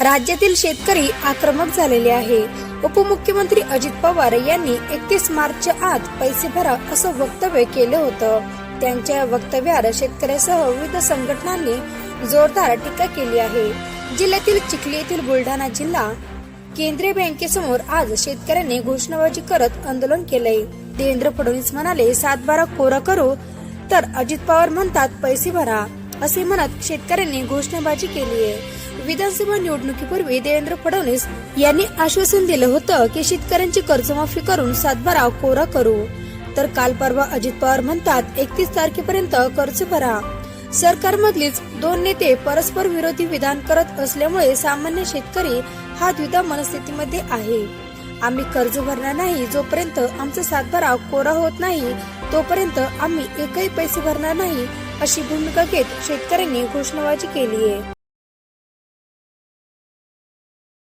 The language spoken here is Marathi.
राज्यातील शेतकरी आक्रमक झालेले आहे. उपमुख्यमंत्री अजित पवार यांनी एकतीस मार्चच्या आत पैसे भरा असं वक्तव्य केलं होतं. त्यांच्या वक्तव्यावर शेतकऱ्यासह विविध संघटनांनी जोरदार टीका केली आहे. जिल्ह्यातील चिखली येथील बुलढाणा जिल्हा केंद्रीय बँकेसमोर आज शेतकऱ्यांनी घोषणाबाजी करत आंदोलन केलंय. देवेंद्र फडणवीस म्हणाले सातबारा कोरा करू तर अजित पवार म्हणतात पैसे भरा असे म्हणत शेतकऱ्यांनी घोषणाबाजी केली आहे. विधानसभा निवडणुकीपूर्वी देवेंद्र फडणवीस यांनी आश्वासन दिलं होतं की शेतकऱ्यांची कर्जमाफी करून सातबारा कोरा करू. तर काल परवा अजित पवार म्हणतात एकतीस तारखेपर्यंत कर्ज भरा. सरकारमधलीच दोन नेते परस्पर विरोधी विधान करत असल्यामुळे सामान्य शेतकरी हा द्विधा मनस्थितीमध्ये आहे. आम्ही कर्ज भरणार नाही जोपर्यंत आमचा सातबारा कोरा होत नाही तोपर्यंत आम्ही एकही पैसे भरणार नाही अशी भूमिका घेत शेतकऱ्यांनी घोषणाबाजी केली आहे